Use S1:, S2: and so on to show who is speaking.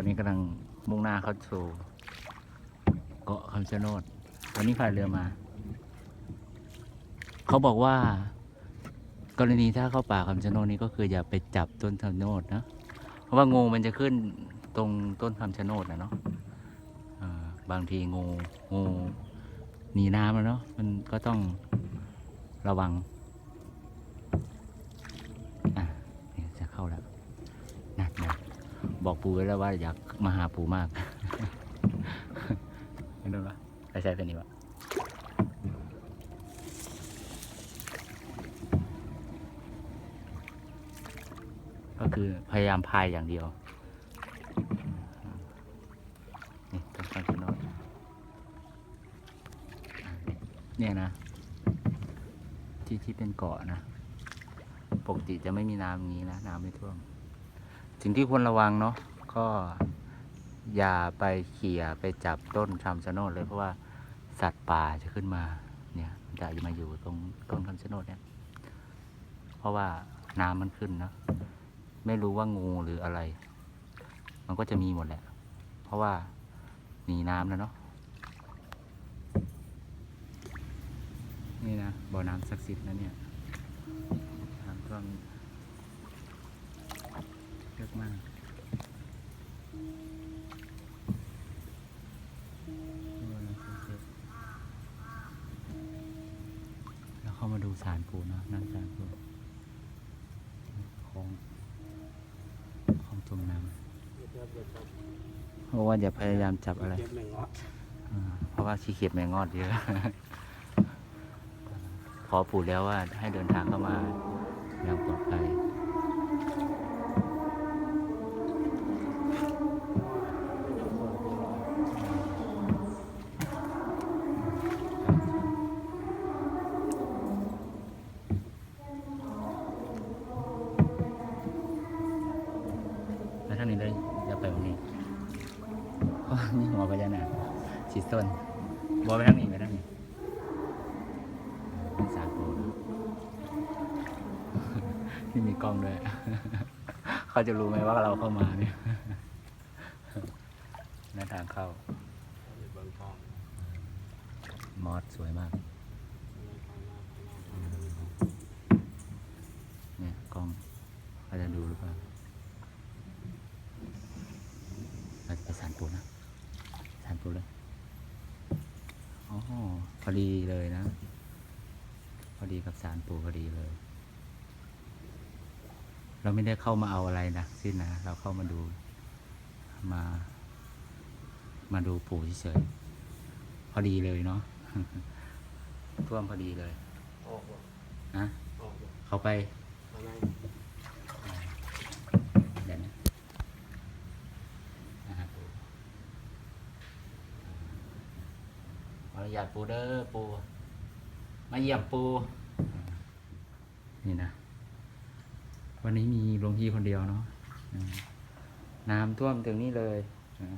S1: อนนี้กำลังมุ่งหน้าเข้าสู่เกาะคำชะโนด วันนี้พายเรือมา เขาบอกว่า กรณีถ้าเข้าป่าคำชะโนดนี่ก็คืออย่าไปจับต้นคำชะโนดนะ เพราะว่างูมันจะขึ้นตรงต้นคำชะโนดนะเนาะบางทีงูงูหนีน้ำแล้วเนาะมันก็ต้องระวัง อะจะเข้าแล้ว บอกปูไว้แล้วว่าอยากมาหาปูมากไม่รู้ปะไปใช้ตัวนี้วะก็คือพยายามพายอย่างเดียว นี่ต้นคำชะโนดอะเนี่ยนะ ที่ที่เป็นเกาะนะ ปกติจะไม่มีน้ำอย่างนี้นะ น้ำไม่ท่วม สิ่งที่ควรระวังเนาะก็อย่าไปเขี่ยไปจับต้นคำชะโนดเลยเพราะว่าสัตว์ป่าจะขึ้นมาเนี่ยจะมาอยู่ตรงต้นคำชะโนดเนี่ยเพราะว่าน้ำมันขึ้นเนาะไม่รู้ว่างูหรืออะไร มันก็จะมีหมดแหละ เพราะว่าหนีน้ำแล้วเนาะนี่นะบ่อน้ำศักดิ์สิทธิ์นะเนี่ยน้ำท่วม ยอะมากแล้วเข้ามาดูสารปูเนาะนั่นสารปูของของจมน้ำเพราะว่าอย่าพยายามจับอะไร
S2: เพ
S1: ราะว่าขี้เกียจแมงงอดเยอะ ขอปู่แล้วว่าให้เดินทางเข้ามาอย่างปลอดภัย พญานาคสีส้นบอไปทางนี้ไปทางนี้เป็นสารปูนะที่มีกล้องด้วย เขาจะรู้ไหมว่าเราเข้ามาเนี่ยหน้าทางเข้า
S2: เบิ่งกล้อง
S1: มอสสวยมาก เนี่ยกล้องเขาจะดูหรือเปล่าเราจะไปสารปูนะสารปูเลย อ๋อพอดีเลยนะ พอดีกับสารปูพอดีเลย เราไม่ได้เข้ามาเอาอะไรนะสิ้นนะ เราเข้ามาดู มา มาดูปูเฉยๆพอดีเลยเนาะท่วมพอดีเลย
S2: ออกบ่
S1: นะ
S2: ออกบ่
S1: เขาไป อนุญาตปูเด้อปู มาเยี่ยมปู นี่นะ วันนี้มีหลวงพี่คนเดียวเนาะน้ำท่วมถึงนี่เลยนะ